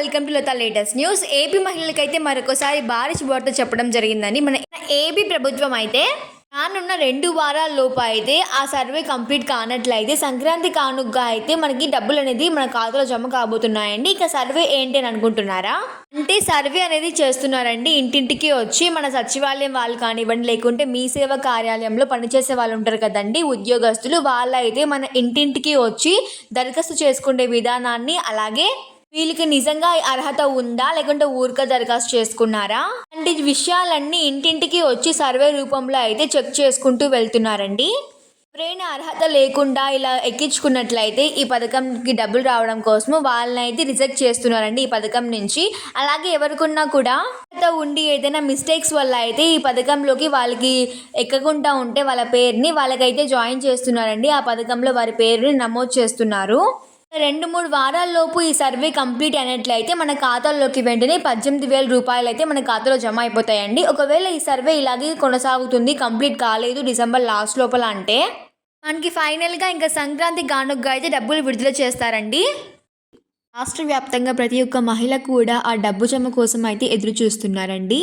Welcome to Latha latest news. AP మహిళలకైతే మరొకసారి భారీ శుభార్త చెప్పడం జరిగిందని మన ఏపీ ప్రభుత్వం అయితే రానున్న రెండు వారాల లోపు అయితే ఆ సర్వే కంప్లీట్ కానట్లయితే సంక్రాంతి కానుగ్గా అయితే మనకి డబ్బులు అనేది మన ఖాతాలో జమ కాబోతున్నాయండి. ఇక సర్వే ఏంటి అని అనుకుంటున్నారా? అంటే సర్వే అనేది చేస్తున్నారండి. ఇంటింటికి వచ్చి మన సచివాలయం వాళ్ళు కానివ్వండి లేకుంటే మీ సేవ కార్యాలయంలో పనిచేసే వాళ్ళు ఉంటారు కదండి ఉద్యోగస్తులు. వాళ్ళైతే మన ఇంటింటికి వచ్చి దరఖాస్తు చేసుకునే విధానాన్ని అలాగే వీళ్ళకి నిజంగా అర్హత ఉందా? లేకుంటే ఊరిక దరఖాస్తు చేసుకున్నారా? అంటే విషయాలన్నీ ఇంటింటికి వచ్చి సర్వే రూపంలో అయితే చెక్ చేసుకుంటూ వెళ్తున్నారండి. ఎవరైనా అర్హత లేకుండా ఇలా ఎక్కించుకున్నట్లయితే ఈ పథకంకి డబ్బులు రావడం కోసము వాళ్ళని అయితే రిజెక్ట్ చేస్తున్నారండి ఈ పథకం నుంచి. అలాగే ఎవరికున్నా కూడా అర్హత ఉండి ఏదైనా మిస్టేక్స్ వల్ల అయితే ఈ పథకంలోకి వాళ్ళకి ఎక్కకుండా ఉంటే వాళ్ళ పేరుని వాళ్ళకైతే జాయిన్ చేస్తున్నారండి. ఆ పథకంలో వారి పేరుని నమోదు చేస్తున్నారు. రెండు మూడు వారాల్లోపు ఈ సర్వే కంప్లీట్ అయినట్లయితే మన ఖాతాల్లోకి వెంటనే పద్దెనిమిది వేల రూపాయలు అయితే మన ఖాతాలో జమ అయిపోతాయండి. ఒకవేళ ఈ సర్వే ఇలాగే కొనసాగుతుంది కంప్లీట్ కాలేదు డిసెంబర్ లాస్ట్ లోపల అంటే మనకి ఫైనల్గా ఇంకా సంక్రాంతి గానుగ్గా అయితే డబ్బులు విడుదల చేస్తారండి. రాష్ట్ర వ్యాప్తంగా ప్రతి ఒక్క మహిళ కూడా ఆ డబ్బు జమ కోసం అయితే ఎదురు చూస్తున్నారండి.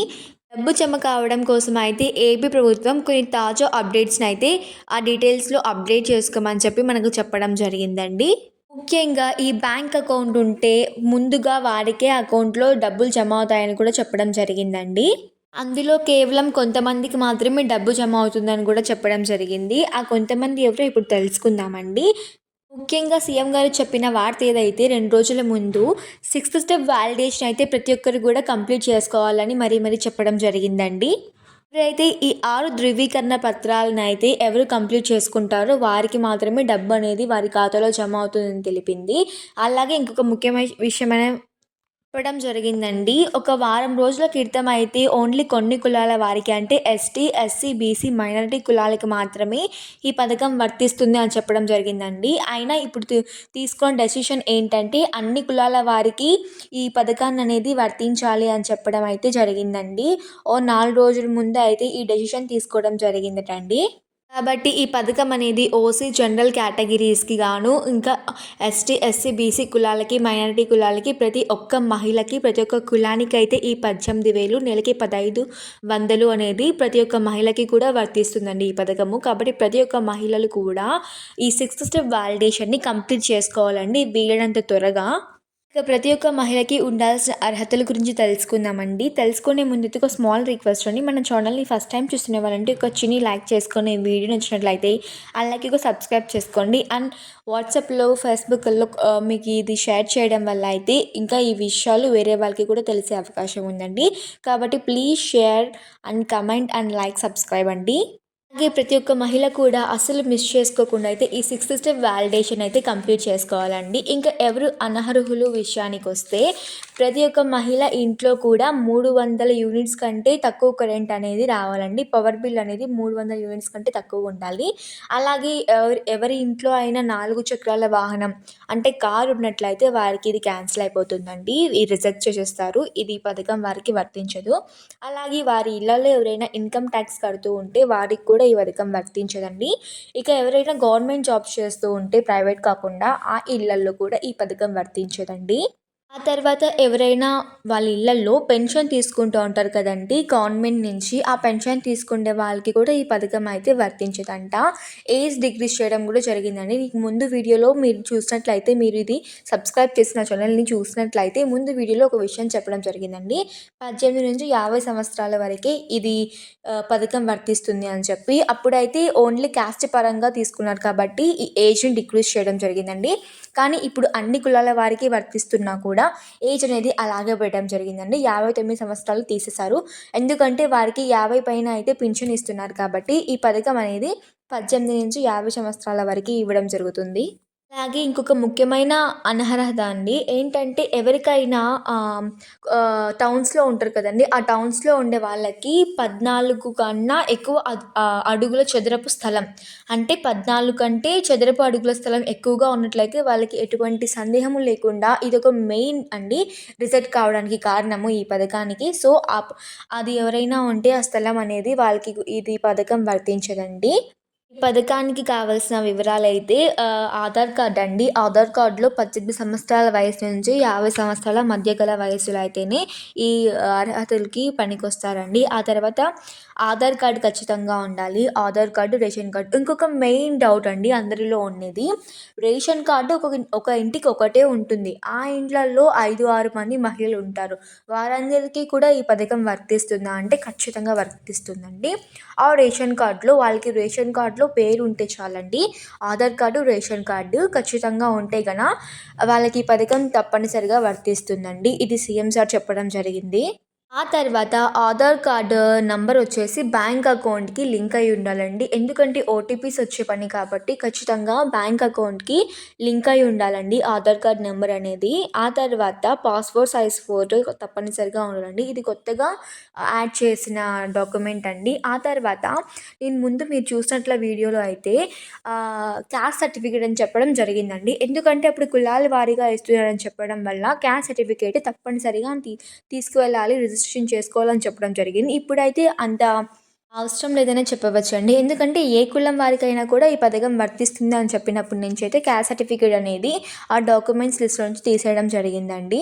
డబ్బు జమ కావడం కోసం అయితే ఏపీ ప్రభుత్వం కొన్ని తాజా అప్డేట్స్ని అయితే ఆ డీటెయిల్స్లో అప్డేట్ చేసుకోమని చెప్పి మనకు చెప్పడం జరిగిందండి. ముఖ్యంగా ఈ బ్యాంక్ అకౌంట్ ఉంటే ముందుగా వారికే అకౌంట్లో డబ్బులు జమ అవుతాయని కూడా చెప్పడం జరిగిందండి. అందులో కేవలం కొంతమందికి మాత్రమే డబ్బు జమ అవుతుందని కూడా చెప్పడం జరిగింది. ఆ కొంతమంది ఎవరో ఇప్పుడు తెలుసుకుందామండి. ముఖ్యంగా సీఎం గారు చెప్పిన వార్త ఏదైతే రెండు రోజుల ముందు సిక్స్త్ స్టెప్ వ్యాలిడేషన్ అయితే ప్రతి ఒక్కరు కూడా కంప్లీట్ చేసుకోవాలని మరీ మరీ చెప్పడం జరిగిందండి. ఎవరైతే ఈ ఆరు ధృవీకరణ పత్రాలను అయితే ఎవరు కంప్లీట్ చేసుకుంటారో వారికి మాత్రమే డబ్బు అనేది వారి ఖాతాలో జమ అవుతుందని తెలిపింది. అలాగే ఇంకొక ముఖ్యమైన విషయమైన చెప్పడం జరిగిందండి. ఒక వారం రోజుల క్రితం అయితే ఓన్లీ కొన్ని కులాల వారికి అంటే ఎస్టీ ఎస్సీ బీసీ మైనారిటీ కులాలకి మాత్రమే ఈ పథకం వర్తిస్తుంది అని చెప్పడం జరిగిందండి. అయినా ఇప్పుడు తీసుకున్న డెసిషన్ ఏంటంటే అన్ని కులాల వారికి ఈ పథకాన్ని అనేది వర్తించాలి అని చెప్పడం అయితే జరిగిందండి. ఓ నాలుగు రోజుల ముందు అయితే ఈ డెసిషన్ తీసుకోవడం జరిగిందటండి. కాబట్టి ఈ పథకం అనేది ఓసీ జనరల్ కేటగిరీస్కి గాను ఇంకా ఎస్టీ ఎస్సీ బీసీ కులాలకి మైనారిటీ కులాలకి ప్రతి ఒక్క మహిళకి ప్రతి ఒక్క కులానికి అయితే ఈ పద్దెనిమిది వేలు నెలకి పదహైదు వందలు అనేది ప్రతి ఒక్క మహిళకి కూడా వర్తిస్తుందండి ఈ పథకము. కాబట్టి ప్రతి ఒక్క మహిళలు కూడా ఈ సిక్స్త్ స్టెప్ వ్యాలిడేషన్ని కంప్లీట్ చేసుకోవాలండి వీలైనంత త్వరగా. ఇక ప్రతి ఒక్క మహిళకి ఉండాల్సిన అర్హతల గురించి తెలుసుకుందామండి. తెలుసుకునే ముందు ఒక స్మాల్ రిక్వెస్ట్ అండి. మన ఛానల్ని ఫస్ట్ టైం చూస్తున్న వాళ్ళంటే ఒక చిన్ని లైక్ చేసుకొని వీడియో నచ్చినట్లయితే అలాగే ఒక సబ్స్క్రైబ్ చేసుకోండి. అండ్ వాట్సాప్లో ఫేస్బుక్లో మీకు ఇది షేర్ చేయడం వల్ల అయితే ఇంకా ఈ విషయాలు వేరే వాళ్ళకి కూడా తెలిసే అవకాశం ఉందండి. కాబట్టి please share and comment and like subscribe అండి. అలాగే ప్రతి ఒక్క మహిళ కూడా అసలు మిస్ చేసుకోకుండా అయితే ఈ సిక్స్త్ స్టెప్ వ్యాలిడేషన్ అయితే కంప్లీట్ చేసుకోవాలండి. ఇంకా ఎవరు అనర్హులు విషయానికి వస్తే ప్రతి ఒక్క మహిళ ఇంట్లో కూడా మూడు వందల యూనిట్స్ కంటే తక్కువ కరెంట్ అనేది రావాలండి. పవర్ బిల్ అనేది మూడు వందల యూనిట్స్ కంటే తక్కువ ఉండాలి. అలాగే ఎవరి ఎవరి ఇంట్లో అయినా నాలుగు చక్రాల వాహనం అంటే కారు ఉన్నట్లయితే వారికి ఇది క్యాన్సిల్ అయిపోతుందండి. ఈ రిజెక్ట్ చేసేస్తారు. ఇది ఈ పథకం వారికి వర్తించదు. అలాగే వారి ఇళ్ళలో ఎవరైనా ఇన్కమ్ ట్యాక్స్ కడుతూ ఉంటే వారికి కూడా కూడా ఈ పథకం వర్తించదండి. ఇక ఎవరైనా గవర్నమెంట్ జాబ్స్ చేస్తూ ఉంటే ప్రైవేట్ కాకుండా ఆ ఇళ్ళల్లో కూడా ఈ పథకం వర్తించదండి. ఆ తర్వాత ఎవరైనా వాళ్ళ ఇళ్ళలో పెన్షన్ తీసుకుంటూ ఉంటారు కదండి గవర్నమెంట్ నుంచి ఆ పెన్షన్ తీసుకునే వాళ్ళకి కూడా ఈ పథకం అయితే వర్తించదంట. ఏజ్ డిగ్రీస్ చేయడం కూడా జరిగిందండి. మీకు ముందు వీడియోలో మీరు చూసినట్లయితే మీరు ఇది సబ్స్క్రైబ్ చేసిన ఛానల్ని చూసినట్లయితే ముందు వీడియోలో ఒక విషయం చెప్పడం జరిగిందండి. పద్దెనిమిది నుంచి యాభై సంవత్సరాల వరకే ఇది పథకం వర్తిస్తుంది అని చెప్పి అప్పుడైతే ఓన్లీ క్యాస్ట్ పరంగా తీసుకున్నారు కాబట్టి ఈ ఏజ్ని డిక్రీజ్ చేయడం జరిగిందండి. కానీ ఇప్పుడు అన్ని కులాల వారికి వర్తిస్తున్నా కూడా ఏజ్ అనేది అలాగే పెట్టడం జరిగిందండి. యాభై తొమ్మిది సంవత్సరాలు తీసేశారు. ఎందుకంటే వారికి యాభై పైన అయితే పింఛన్ ఇస్తున్నారు కాబట్టి ఈ పథకం అనేది పద్దెనిమిది నుంచి యాభై సంవత్సరాల వరకు ఇవ్వడం జరుగుతుంది. అలాగే ఇంకొక ముఖ్యమైన అనర్హత అండి. ఏంటంటే ఎవరికైనా టౌన్స్లో ఉంటారు కదండి. ఆ టౌన్స్లో ఉండే వాళ్ళకి పద్నాలుగు కన్నా ఎక్కువ అడుగుల చదరపు స్థలం. అంటే పద్నాలుగు కంటే చదరపు అడుగుల స్థలం ఎక్కువగా ఉన్నట్లయితే వాళ్ళకి ఎటువంటి సందేహము లేకుండా ఇది ఒక మెయిన్ అండి రిజెక్ట్ కావడానికి కారణము ఈ పథకానికి. సో అది ఎవరైనా ఉంటే ఆ స్థలం అనేది వాళ్ళకి ఇది పథకం వర్తించదండి. ఈ పథకానికి కావాల్సిన వివరాలు అయితే ఆధార్ కార్డ్ అండి. ఆధార్ కార్డులో పద్దెనిమిది సంవత్సరాల వయసు నుంచి యాభై సంవత్సరాల మధ్య గల వయసులో అయితేనే ఈ అర్హతలకి పనికొస్తారండి. ఆ తర్వాత ఆధార్ కార్డు ఖచ్చితంగా ఉండాలి. Aadhaar card ration card. ఇంకొక మెయిన్ డౌట్ అండి అందరిలో ఉండేది రేషన్ కార్డు ఒక ఒక ఇంటికి ఒకటే ఉంటుంది. ఆ ఇంట్లలో ఐదు ఆరు మంది మహిళలు ఉంటారు. వారందరికీ కూడా ఈ పథకం వర్తిస్తుందా అంటే ఖచ్చితంగా వర్తిస్తుందండి. ఆ రేషన్ కార్డులో వాళ్ళకి రేషన్ కార్డు కార్డులో పేరు ఉంటే చాలండి. ఆధార్ కార్డు రేషన్ కార్డు ఖచ్చితంగా ఉంటే గన వాళ్ళకి ఈ పథకం తప్పనిసరిగా వర్తిస్తుందండి. ఇది సీఎం సార్ చెప్పడం జరిగింది. ఆ తర్వాత ఆధార్ కార్డు నంబర్ వచ్చేసి బ్యాంక్ అకౌంట్కి లింక్ అయి ఉండాలండి. ఎందుకంటే ఓటీపీస్ వచ్చే పని కాబట్టి ఖచ్చితంగా బ్యాంక్ అకౌంట్కి లింక్ అయి ఉండాలండి ఆధార్ కార్డ్ నెంబర్ అనేది. ఆ తర్వాత పాస్పోర్ట్ సైజ్ ఫోటో తప్పనిసరిగా ఉండాలండి. ఇది కొత్తగా యాడ్ చేసిన డాక్యుమెంట్ అండి. ఆ తర్వాత నేను ముందు మీరు చూసినట్ల వీడియోలో అయితే క్యాస్ట్ సర్టిఫికేట్ అని చెప్పడం జరిగిందండి. ఎందుకంటే అప్పుడు కులాల వారీగా ఇస్తున్నారని చెప్పడం వల్ల క్యాస్ట్ సర్టిఫికేట్ తప్పనిసరిగా తీ తీసుకువెళ్ళాలి రిజిస్ట్రేషన్ చేసుకోవాలని చెప్పడం జరిగింది. ఇప్పుడైతే అంత అవసరం లేదనే చెప్పవచ్చు అండి ఎందుకంటే ఏ కులం వారికైనా కూడా ఈ పథకం వర్తిస్తుంది అని చెప్పినప్పటి నుంచి అయితే క్యాస్ట్ సర్టిఫికేట్ అనేది ఆ డాక్యుమెంట్స్ లిస్ట్ నుంచి తీసేయడం జరిగిందండి.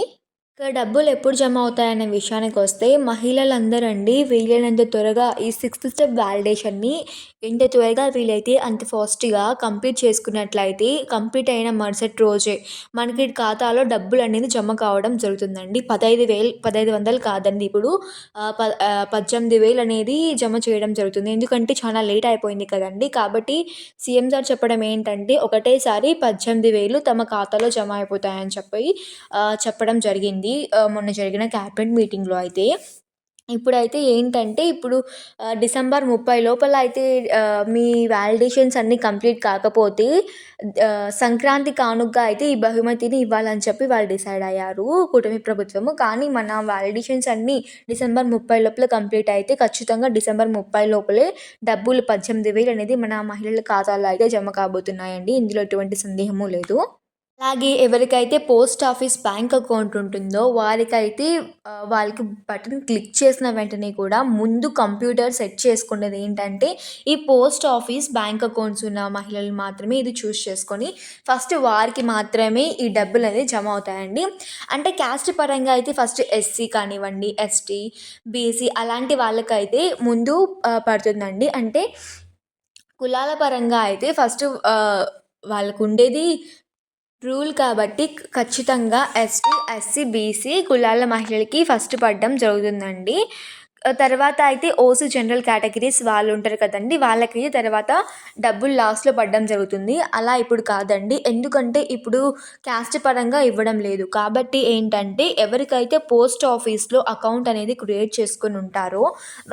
ఇక డబ్బులు ఎప్పుడు జమ అవుతాయనే విషయానికి వస్తే మహిళలందరూ అండి వీలైనంత త్వరగా ఈ సిక్స్త్ స్టెప్ వ్యాలిడేషన్ని ఎంత త్వరగా వీలైతే అంత ఫాస్ట్గా కంప్లీట్ చేసుకున్నట్లయితే కంప్లీట్ అయిన మరుసటి రోజే మనకి ఖాతాలో డబ్బులు అనేది జమ కావడం జరుగుతుందండి. పదహైదు వేలు పదహైదు వందలు కాదండి ఇప్పుడు. ప పద్దెనిమిది వేలు అనేది జమ చేయడం జరుగుతుంది. ఎందుకంటే చాలా లేట్ అయిపోయింది కదండి. కాబట్టి సీఎం సార్ చెప్పడం ఏంటంటే ఒకటేసారి పద్దెనిమిది వేలు తమ ఖాతాలో జమ అయిపోతాయని చెప్పి చెప్పడం జరిగింది. మొన్న జరిగిన క్యాబినెట్ మీటింగ్లో అయితే. ఇప్పుడైతే ఏంటంటే ఇప్పుడు డిసెంబర్ ముప్పై లోపల అయితే మీ వ్యాలిడేషన్స్ అన్నీ కంప్లీట్ కాకపోతే సంక్రాంతి కానుకగా అయితే ఈ బహుమతిని ఇవ్వాలని చెప్పి వాళ్ళు డిసైడ్ అయ్యారు కూటమి ప్రభుత్వము. కానీ మన వ్యాలిడేషన్స్ అన్నీ డిసెంబర్ ముప్పై లోపల కంప్లీట్ అయితే ఖచ్చితంగా డిసెంబర్ ముప్పై లోపలే డబ్బులు పద్దెనిమిది వేలు అనేది మన మహిళల ఖాతాలో అయితే జమ కాబోతున్నాయండి. ఇందులో ఎటువంటి సందేహము లేదు. అలాగే ఎవరికైతే పోస్ట్ ఆఫీస్ బ్యాంక్ అకౌంట్ ఉంటుందో వారికైతే వాళ్ళకి బటన్ క్లిక్ చేసిన వెంటనే కూడా ముందు కంప్యూటర్ సెట్ చేసుకునేది ఏంటంటే ఈ పోస్ట్ ఆఫీస్ బ్యాంక్ అకౌంట్స్ ఉన్న మహిళలు మాత్రమే ఇది చూస్ చేసుకొని ఫస్ట్ వారికి మాత్రమే ఈ డబ్బులు అనేది జమ అవుతాయండి. అంటే క్యాస్ట్ పరంగా అయితే ఫస్ట్ ఎస్సీ కానివ్వండి ఎస్టీ బీసీ అలాంటి వాళ్ళకైతే ముందు పడుతుందండి. అంటే కులాల పరంగా అయితే ఫస్ట్ వాళ్ళకు ఉండేది రూల్ కాబట్టి ఖచ్చితంగా ఎస్టీ ఎస్సీ బీసీ కులాల మహిళలకి ఫస్ట్ పడడం జరుగుతుందండి. తర్వాత అయితే ఓసీ జనరల్ కేటగిరీస్ వాళ్ళు ఉంటారు కదండి వాళ్ళకి తర్వాత డబ్బులు లాస్ట్లో పడడం జరుగుతుంది. అలా ఇప్పుడు కాదండి. ఎందుకంటే ఇప్పుడు క్యాస్ట్ పరంగా ఇవ్వడం లేదు. కాబట్టి ఏంటంటే ఎవరికైతే పోస్ట్ ఆఫీస్లో అకౌంట్ అనేది క్రియేట్ చేసుకొని ఉంటారో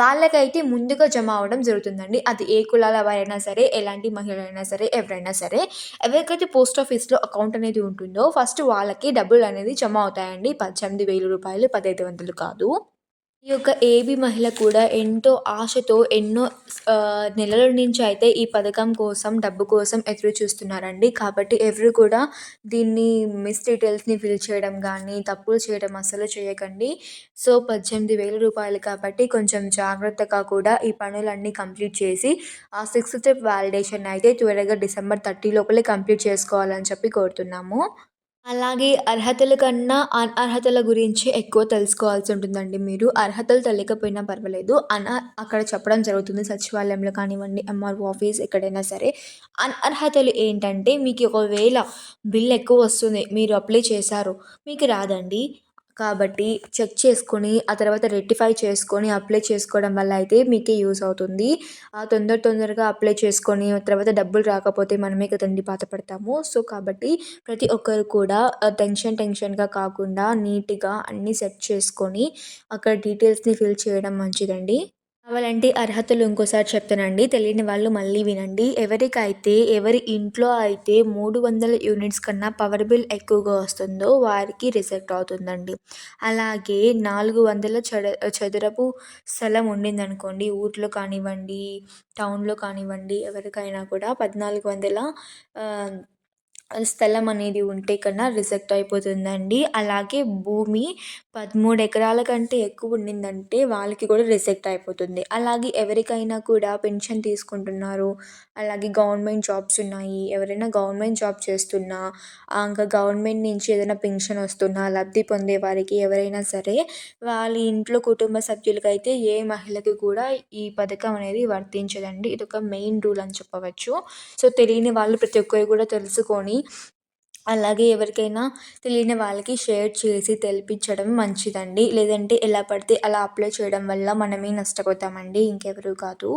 వాళ్ళకైతే ముందుగా జమ అవ్వడం జరుగుతుందండి. అది ఏ కులాల వారైనా సరే ఎలాంటి మహిళలైనా సరే ఎవరైనా సరే ఎవరికైతే పోస్ట్ ఆఫీస్లో అకౌంట్ అనేది ఉంటుందో ఫస్ట్ వాళ్ళకి డబ్బులు అనేది జమ అవుతాయండి. పద్దెనిమిది వేల రూపాయలు పదహైదు వందలు కాదు. ఈ యొక్క ఏబీ మహిళ కూడా ఎంతో ఆశతో ఎన్నో నెలల నుంచి అయితే ఈ పథకం కోసం డబ్బు కోసం ఎదురు చూస్తున్నారండి. కాబట్టి ఎవరు కూడా దీన్ని మిస్ డీటెయిల్స్ని ఫిల్ చేయడం కానీ తప్పులు చేయడం అస్సలు చేయకండి. సో పద్దెనిమిది వేల రూపాయలు కాబట్టి కొంచెం జాగ్రత్తగా కూడా ఈ పనులన్నీ కంప్లీట్ చేసి ఆ సిక్స్త్ స్టెప్ వ్యాలిడేషన్ అయితే త్వరగా డిసెంబర్ థర్టీ లోపలే కంప్లీట్ చేసుకోవాలని చెప్పి కోరుతున్నాము. అలాగే అర్హతల కన్నా అనర్హతల గురించి ఎక్కువ తెలుసుకోవాల్సి ఉంటుందండి మీరు. అర్హతలు తెలియకపోయినా పర్వాలేదు. అన అక్కడ చెప్పడం జరుగుతుంది. సచివాలయంలో కానివ్వండి ఎంఆర్ఓ ఆఫీస్ ఎక్కడైనా సరే. అనర్హతలు ఏంటంటే మీకు ఒకవేళ బిల్ ఎక్కువ వస్తుంది మీరు అప్లై చేశారు మీకు రాదండి. కాబట్టి చెక్ చేసుకొని ఆ తర్వాత రెక్టిఫై చేసుకొని అప్లై చేసుకోవడం వల్ల అయితే మీకే యూస్ అవుతుంది. ఆ తొందర తొందరగా అప్లై చేసుకొని తర్వాత డబ్బులు రాకపోతే మనమే కదండి బాధపడతాము. సో కాబట్టి ప్రతి ఒక్కరు కూడా టెన్షన్ టెన్షన్గా కాకుండా నీట్గా అన్నీ సెట్ చేసుకొని అక్కడ డీటెయిల్స్ని ఫిల్ చేయడం మంచిదండి. కావాలంటే అర్హతలు ఇంకోసారి చెప్తానండి. తెలియని వాళ్ళు మళ్ళీ వినండి. ఎవరికైతే ఎవరి ఇంట్లో అయితే మూడు వందల యూనిట్స్ కన్నా పవర్ బిల్ ఎక్కువగా వస్తుందో వారికి రిజెక్ట్ అవుతుందండి. అలాగే నాలుగు వందల చడ చదరపు స్థలం ఉండిందనుకోండి ఊర్లో కానివ్వండి టౌన్లో కానివ్వండి ఎవరికైనా కూడా పద్నాలుగు వందల స్థలం అనేది ఉంటే కన్నా రిజెక్ట్ అయిపోతుందండి. అలాగే భూమి పదమూడు ఎకరాల కంటే ఎక్కువ ఉండిందంటే వాళ్ళకి కూడా రిజెక్ట్ అయిపోతుంది. అలాగే ఎవరికైనా కూడా పెన్షన్ తీసుకుంటున్నారు అలాగే గవర్నమెంట్ జాబ్స్ ఉన్నాయి ఎవరైనా గవర్నమెంట్ జాబ్ చేస్తున్నా ఇంకా గవర్నమెంట్ నుంచి ఏదైనా పెన్షన్ వస్తున్నా లబ్ధి పొందే వారికి ఎవరైనా సరే వాళ్ళ ఇంట్లో కుటుంబ సభ్యులకైతే ఏ మహిళకి కూడా ఈ పథకం అనేది వర్తించదండి. ఇది ఒక మెయిన్ రూల్ అని చెప్పవచ్చు. సో తెలియని వాళ్ళు ప్రతి ఒక్కరు కూడా తెలుసుకొని అలాగే ఎవరికైనా తెలియని వాళ్ళకి షేర్ చేసి తెలిపించడం మంచిదండి. లేదంటే ఎలా పడితే అలా అప్లై చేయడం వల్ల మనమే నష్టపోతామండి. ఇంకెవరు కాదు.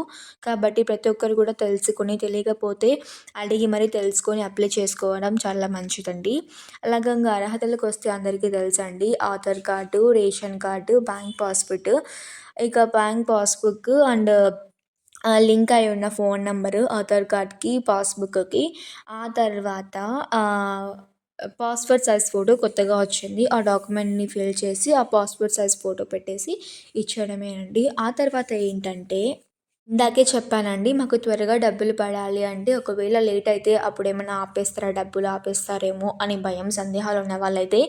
కాబట్టి ప్రతి ఒక్కరు కూడా తెలుసుకొని తెలియకపోతే అడిగి మరీ తెలుసుకొని అప్లై చేసుకోవడం చాలా మంచిదండి. అలాగే ఇంకా అర్హతలకు వస్తే అందరికీ తెలుసండి Aadhaar card ration card bank passbook. ఇక బ్యాంక్ పాస్బుక్ అండ్ లింక్ అయి ఉన్న ఫోన్ నెంబరు ఆధార్ కార్డ్కి పాస్బుక్కి. ఆ తర్వాత పాస్పోర్ట్ సైజ్ ఫోటో కొత్తగా వచ్చింది. ఆ డాక్యుమెంట్ని ఫిల్ చేసి ఆ పాస్పోర్ట్ సైజ్ ఫోటో పెట్టేసి ఇచ్చేయడమే అండి ఆ తర్వాత ఏంటంటే ఇందాకే చెప్పానండి మాకు త్వరగా డబ్బులు పడాలి అంటే ఒకవేళ లేట్ అయితే అప్పుడు ఏమైనా ఆపేస్తారా డబ్బులు ఆపేస్తారేమో అని భయం సందేహాలు ఉన్న వాళ్ళైతే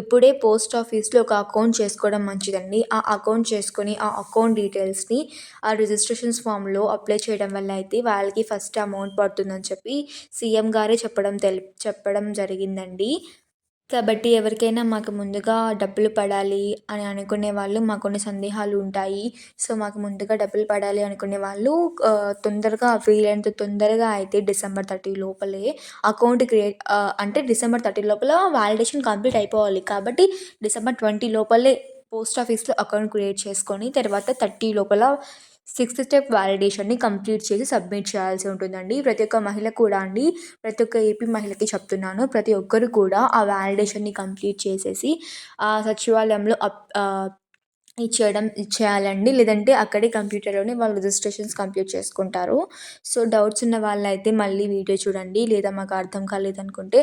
ఇప్పుడే పోస్ట్ ఆఫీస్లో ఒక అకౌంట్ చేసుకోవడం మంచిదండి. ఆ అకౌంట్ చేసుకొని ఆ అకౌంట్ డీటెయిల్స్ని ఆ రిజిస్ట్రేషన్స్ ఫామ్లో అప్లై చేయడం వల్ల అయితే వాళ్ళకి ఫస్ట్ అమౌంట్ పడుతుందని చెప్పి సీఎం గారే చెప్పడం తెలి చెప్పడం జరిగిందండి. కాబట్టి ఎవరికైనా మాకు ముందుగా డబ్బులు పడాలి అని అనుకునే వాళ్ళు మాకు కొన్ని సందేహాలు ఉంటాయి. సో మాకు ముందుగా డబ్బులు పడాలి అనుకునే వాళ్ళు తొందరగా వీలైనంత తొందరగా అయితే డిసెంబర్ థర్టీ లోపలే అకౌంట్ క్రియేట్ అంటే డిసెంబర్ థర్టీ లోపల వ్యాలిడేషన్ కంప్లీట్ అయిపోవాలి. కాబట్టి డిసెంబర్ ట్వంటీ లోపలే పోస్ట్ ఆఫీస్లో అకౌంట్ క్రియేట్ చేసుకొని తర్వాత థర్టీ లోపల సిక్స్త్ స్టెప్ వ్యాలిడేషన్ని కంప్లీట్ చేసి సబ్మిట్ చేయాల్సి ఉంటుందండి. ప్రతి ఒక్క మహిళ కూడా అండి ప్రతి ఒక్క ఏపీ మహిళకి చెప్తున్నాను ప్రతి ఒక్కరు కూడా ఆ వ్యాలిడేషన్ని కంప్లీట్ చేసేసి ఆ సచివాలయంలో అప్ ఇచ్చేయడం ఇచ్చేయాలండి. లేదంటే అక్కడే కంప్యూటర్లోనే వాళ్ళు రిజిస్ట్రేషన్స్ కంప్లీట్ చేసుకుంటారు. సో డౌట్స్ ఉన్న వాళ్ళైతే మళ్ళీ వీడియో చూడండి. లేదా మాకు అర్థం కాలేదనుకుంటే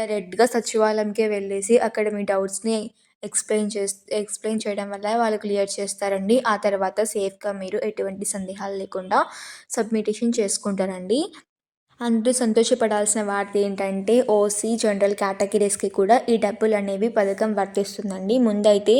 డైరెక్ట్గా సచివాలయంకే వెళ్ళేసి అక్కడ మీ డౌట్స్ని ఎక్స్ప్లెయిన్ చేస్ ఎక్స్ప్లెయిన్ చేయడం వల్ల వాళ్ళు క్లియర్ చేస్తారండి. ఆ తర్వాత సేఫ్గా మీరు ఎటువంటి సందేహాలు లేకుండా సబ్మిటేషన్ చేసుకుంటారండి. అందరూ సంతోషపడాల్సిన వార్త ఏంటంటే ఓసీ జనరల్ కేటగిరీస్కి కూడా ఈ డబ్బులు అనేవి పథకం వర్తిస్తుందండి. ముందైతే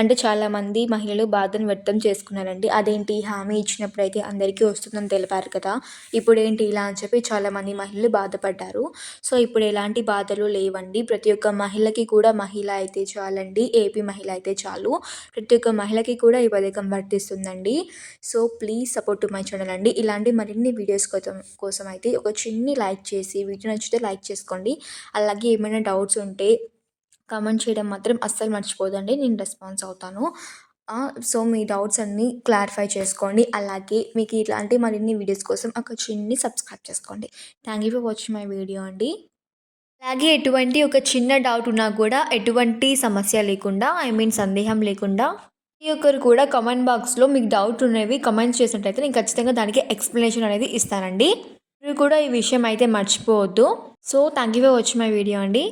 అంటే చాలామంది మహిళలు బాధను వ్యక్తం చేసుకున్నారండి. అదేంటి హామీ ఇచ్చినప్పుడు అయితే అందరికీ వస్తుందని తెలిపారు కదా. ఇప్పుడు ఏంటి ఇలా అని చెప్పి చాలామంది మహిళలు బాధపడ్డారు. సో ఇప్పుడు ఎలాంటి బాధలు లేవండి. ప్రతి ఒక్క మహిళకి కూడా మహిళ అయితే చాలండి. ఏపీ మహిళ అయితే చాలు. ప్రతి ఒక్క మహిళకి కూడా ఈ పథకం వర్తిస్తుందండి. So please support to my channel అండి. ఇలాంటి మరిన్ని వీడియోస్ కోసం కోసం అయితే ఒక చిన్ని లైక్ చేసి వీడియో నచ్చితే లైక్ చేసుకోండి. అలాగే ఏమైనా డౌట్స్ ఉంటే కామెంట్ చేయడం మాత్రం అస్సలు మర్చిపోదండి. నేను రెస్పాన్స్ అవుతాను. సో మీ డౌట్స్ అన్నీ క్లారిఫై చేసుకోండి. అలాగే మీకు ఇలాంటి మరిన్ని వీడియోస్ కోసం ఒక చిన్ని సబ్స్క్రైబ్ చేసుకోండి. Thank you for watching my video అండి. అలాగే ఎటువంటి ఒక చిన్న డౌట్ ఉన్నా కూడా ఎటువంటి సమస్య లేకుండా ఐ మీన్ సందేహం లేకుండా ప్రతి ఒక్కరు కూడా కమెంట్ బాక్స్లో మీకు డౌట్ ఉన్నవి కమెంట్ చేసినట్టయితే నేను ఖచ్చితంగా దానికి ఎక్స్ప్లెనేషన్ అనేది ఇస్తానండి. మీరు కూడా ఈ విషయం అయితే మర్చిపోవద్దు. So thank you for watching my video అండి.